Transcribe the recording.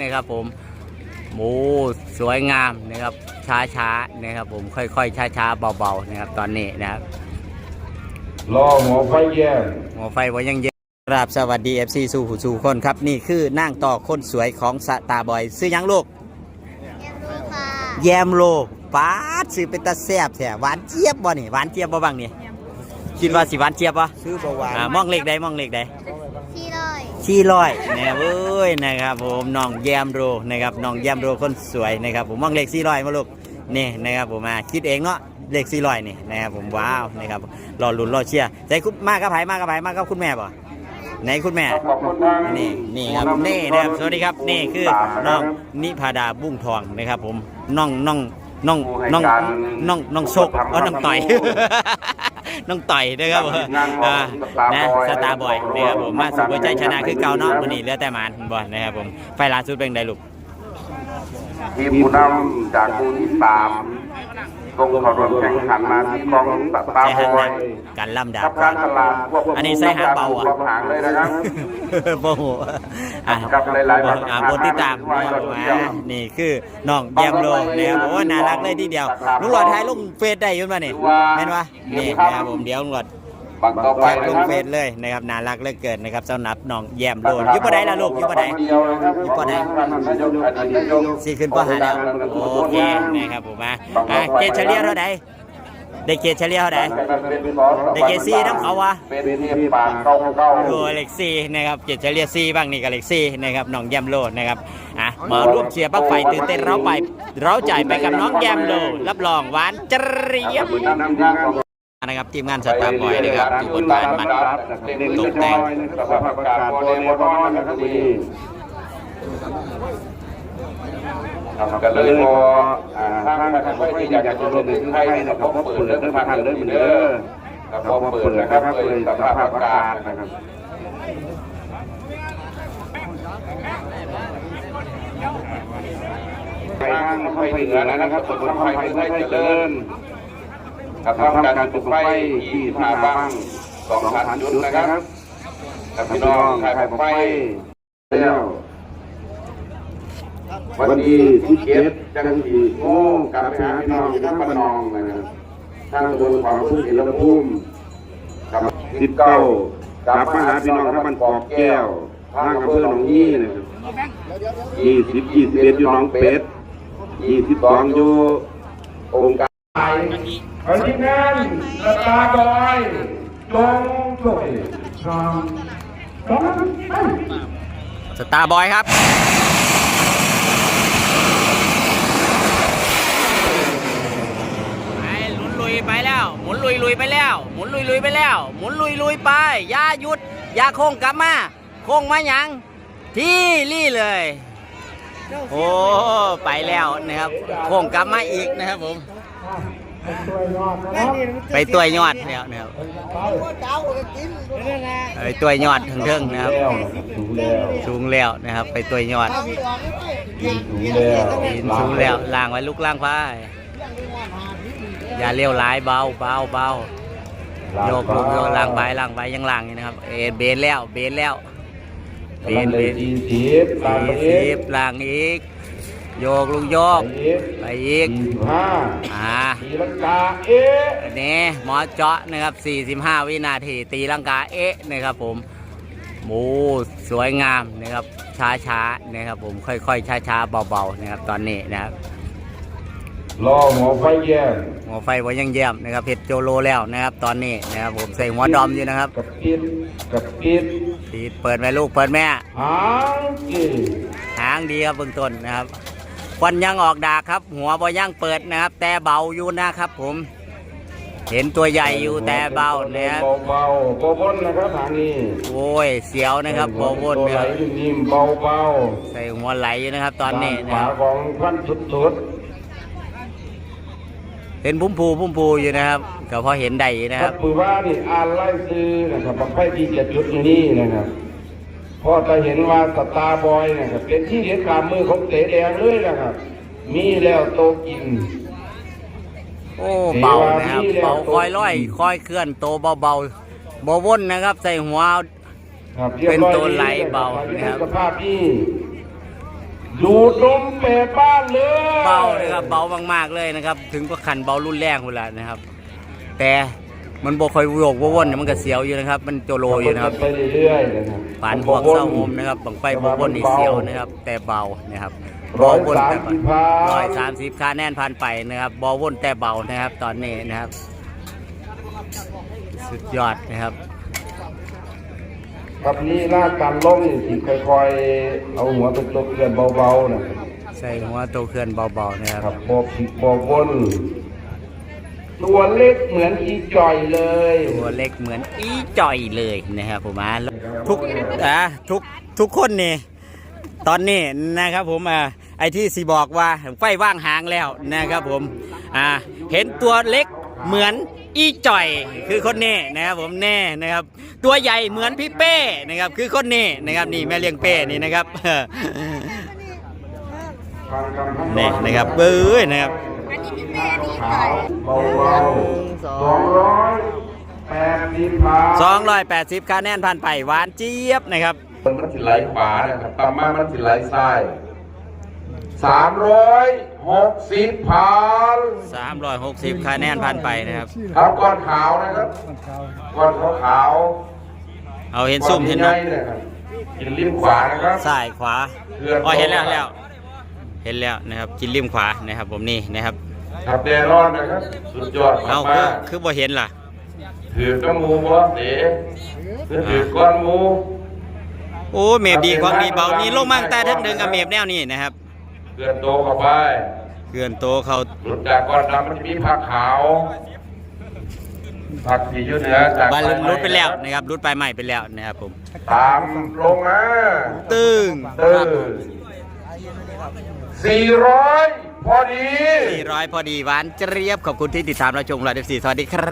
นะครับผมโอ้สวยงามนะครับช้าๆนะครับผมค่อยๆช้าๆเบาๆนะครับตอนนี้นะครับรอหัวไฟแย่งหมอไฟว่ายังเยอะครับสวัสดี FC สู่ผู้สู่คนครับ นี่คือนั่งต่อคนสวยของสตาร์บอย ซื้อยังลูกแยมโลป้าดซื้อเป็นตาแซบแท้หวานเจี๊ยบบ่นี่หวานเจี๊ยบบ่บ้างนี่คิดว่าสิหวานเจี๊ยบบ่ซื้อประวัติอ่ามองเลขใดมองเลขใด ที่ร้อยชี้ร้อยเนี่ยเว้ยนะครับผมน้องแยมโรนะครับน้องแยมโรคนสวยนะครับผมมองเลขสี่ร้อยมาลูกนี่นะครับผมมาคิดเองเนาะเลขสี่ร้อยนี่นะครับผมว้าวนะครับรอลุ้นรอเชียร์ใจคุณมากกับไผมากกับไมากกับคุณแม่ป่ะไหนคุณแม่ นี่นี่ครับนี่นะครับสวัสดีครับนี่คือน้องนิพาดาบุ้งทองนะครับผมน้องน้อง น้องน้องน้องน้องโชคเออน้องต่อยน้องต่อยนะครับผมอ่านะสตาร์บอยนะครับผมมาสุดหัวใจชนะคือเก่าเนาะวันนี้เหลือแต่หมานบอลนะครับผมไฟล่าสุดเป็นไงลูกทีมผู้นำจากคู่ที่สาม ลงเข้าร่วมแข่งขันมาที่กองตะตาใส่บหางอนัยกการล่ำดากับบการตลาดควบคุมอันนี้ใส่หางเบาอะควบหางเลยนะครับ โอ้โหอะกับหลายๆอะบทที่ตามนะครับผมอะนี่คือน้องเยี่ยมโลนะครับผมว่าน่ารักเลยทีเดียวลุงหลอดถ่ายลงเฟซได้อยุ่นป่ะนี่แม่นวะนี่นะครับผมเดี๋ยวลุงหลอด บังต่อไปลนะงครับเฟซเลยนะครับน่ารักเหลือเกินนะครับเจ้านับน้องแยมโลนอยุบปะไดละลูกอยุบปะไดอยู่ปะใดสี่ขึ้นปะหาแล้วโอเคนะครับผมมาอะเกรดเฉลี่ยเท่าไหร่ได้เกรดเฉลี่ยเท่าไหร่ได้เกรดสี่น้ำเขาวะ เป็นที่ปากเก้าเก้าโอ้เลขสี่นะครับเกรดเฉลี่ยสี่บ้างนี่ก็เลขสี่นะครับน้องแยมโลนะครับอะมาร่วมเชียร์บักไฟตื่นเต้นเราไปเราจ่ายไปกับน้องแยมโลรับรองหวานเจรียบ นำทาง นะครับทีมงานสตาร์บอยนะครับอยู่บนบ้านมันตกแต่งสภาพอากาศโมเดลโมดอนนะครับดีครับก็เลยพออ่าทางทางไปที่อยากจะรวมถึงไทยเนี่ยเขาเปิดเรื่องทางเรื่องเหมือนเดิมครับพอเปิดนะครับเปิดสภาพอากาศนะครับไปทางไปเหนือนะครับส่วนทางไปไม่ได้เจริญ กับทำการจุดไฟที่ผาบ้างสองพันจุดนะครับกับพี่น้องขายไฟแล้ววันที่ที่เก็บจังสีโอ้กับไปหาพี่น้องทั้งบ้านองนะครับทางตำบลความพึ่งอินทภูมิกับสิบเก้ากับมาหาพี่น้องทั้งบ้านกอกแก้วทางอำเภอหนองยี่นะครับยี่สิบยี่สิบเอ็ดอยู่หนองเป็ดยี่สิบสองอยู่องค์การ อธิงานสตาร์บอยจงช่วยทำต้องไปสตาร์บอยครับ ไปหมุนลุยไปแล้ว หมุนลุยลุยไปแล้ว หมุนลุยลุยไปแล้ว หมุนลุยลุยไป อย่าหยุด อย่าโค้งกลับมา โค้งมาหยัง ที่รี่เลย โอ้ ไปแล้วนะครับ โค้งกลับมาอีกนะครับผม ไปตัวยอดแล้วนะครับไปตัวยอดถึงเทิงๆนะครับสูงแล้วสูงแล้วนะครับ ไปตัวยอดสูงแล้วดินสูงแล้วล่างไว้ลูกล่างไปอย่าเลี้ยวร้ายเบาเบาเบาโยกลูกโยกล่างไปล่างไปยังล่างอยู่นะครับ เอ็นเบนแล้วเบนแล้วเบนเบนสี่สิบสามสี่สิสิบบล่างอีก โยกลูกโยกไปอีก สี่สิบห้าอ่าตีลังกาเอ๊ะอันนี้หมอเจาะนะครับ 45 วินาที ตีลังกา เอ๊ะนะครับผมโอ้สวยงามนะครับ ช้าๆนะครับผม ค่อยๆ ช้าๆ เบาๆ นะครับ ตอนนี้นะครับ รอหัวไฟแย่งหัวไฟว่ายังเยี่ยมนะครับเพชรโจโลแล้วนะครับ ตอนนี้นะครับผมใส่หัวดอมอยู่นะครับกับปิดกับปิดตีเปิดแม่ลูกเปิดแม่ หางจีหางดีครับเบื้องต้นนะครับ ควันยังออกดากครับ หัวบ่ยังเปิดนะครับ แต่เบาอยู่นะครับผม เห็นตัวใหญ่อยู่แต่เบานะครับเบาๆเบาๆนะครับทางนี้โอ้ยเสียวนะครับโบวนตัวนะไหลครับนิ่มๆเบาๆใส่หัวไหลอยู่นะครับ ตอนนี้นะฝาครับของพันสุดเห็นพุ่มพูพุ่มพูอยู่นะครับก็พอเห็นได้อยู่ๆนะคครัรับบปือว่านี่อ่านไล่ซื้อนะครับบังไฟที่จะจุดอยู่นี่นะครับเพอจะเห็นว่าสตาบอยเนะครับเป็นที่เด็ดขาดมือของเต๋แดงเลยนะครับ มีแล้วโตกิน โอ้เบานะครับเบาคอยร้อยคอยเคลื่อนโตเบาเบาๆโบวนนะครับ ใส่หัวเป็นตัวไหลเบานะครับสภาพนี้ดูดมเปดบ้านเลย เบาเลยครับเบามากๆเลยนะครับ ถึงก็ขันเบารุ่นแรงหมดแล้วนะครับ แต่ มันบ่ค่อยโยกบ่วนเนี่ยมันก็เสียวอยู่นะครับ มันโจโลอยู่นะครับไปเรื่อยๆนะครับปานพวกเศร้าโฮมนะครับบังไฟบ่วนนี่เสียวนะครับ แต่เบานะครับบร้ออยวนสามแต่สิบพันร้อยสามสิบค่าแน่นพันไปนะครับบอวนแต่เบานะครับ ตอนนี้นะครับ สุดยอดนะครับครับนี่ลากการล่องนี่สิค่อยๆเอาหัวตกๆเกลื่อนเบาๆนะครับใส่หัวตัวเคลื่อนเบาๆนะครับครับบอผิดบอวน ตัวเล็กเหมือนอีจ่อยเลย ตัวเล็กเหมือนอีจ่อยเลยนะครับผมอะทุกอะทุกทุกคนนี่ตอนนี้นะครับผมอ่าไอที่สีบอกว่าไฟว่างหางแล้วนะครับผมอ่าเห็นตัวเล็กเหมือนอีจ่อยคือคนนี้นะครับผมแน่นะครับ ตัวใหญ่เหมือนพี่เป้นะครับ คือคนนี้นะครับนี่แม่เลี้ยงเป้นี่นะครับนี่นะครับเบ้ยนะครับ ขาวเบาๆสองร้อยแปดสิบพัน280คะแนนผ่านไปหวานเจี๊ยบนะครับมันสิไหลขวานะครับต่ำมามันสิไหลซ้ายสามร้อยหกสิบพัน360คะแนนผ่านไปนะครับครับก้อนขาวนะครับก้อนขาวขาวเอาเห็นซุ่มเห็นนก้กใๆนะครับกินริมขวานะครับซ้ายขวาอ๋อเห็นแล้วเห็นแล้ว เห็นแล้วนะครับกินริมขวานะครับผมนี่นะครับ ครับแดรอนนะครับ สุดยอดเอามาคือกคือบ่เห็นล่ะ ๆถือกระมูบ่เต๋คือถือก้อนหมู โอ้เมฟดีของดีเบานี่ลงมาตั้งแต่ทึงเดินกับเมฟแนวนี้นะครับเพื่อนโตเข้าไปเกือนโตเขาหลุดจากก้อนดำมันจะมีผักขาวผักสีอยู่เหนือจากบาลรุดไปแล้วนะครับรุดไปใหม่ไปแล้วนะครับผมตามลงมา ตึ้งตึ้งสี่ร้อย พอดี 400 พอดีหวานเจรียบขอบคุณที่ติดตามเราชมเราเดฟซีสวัสดีครับ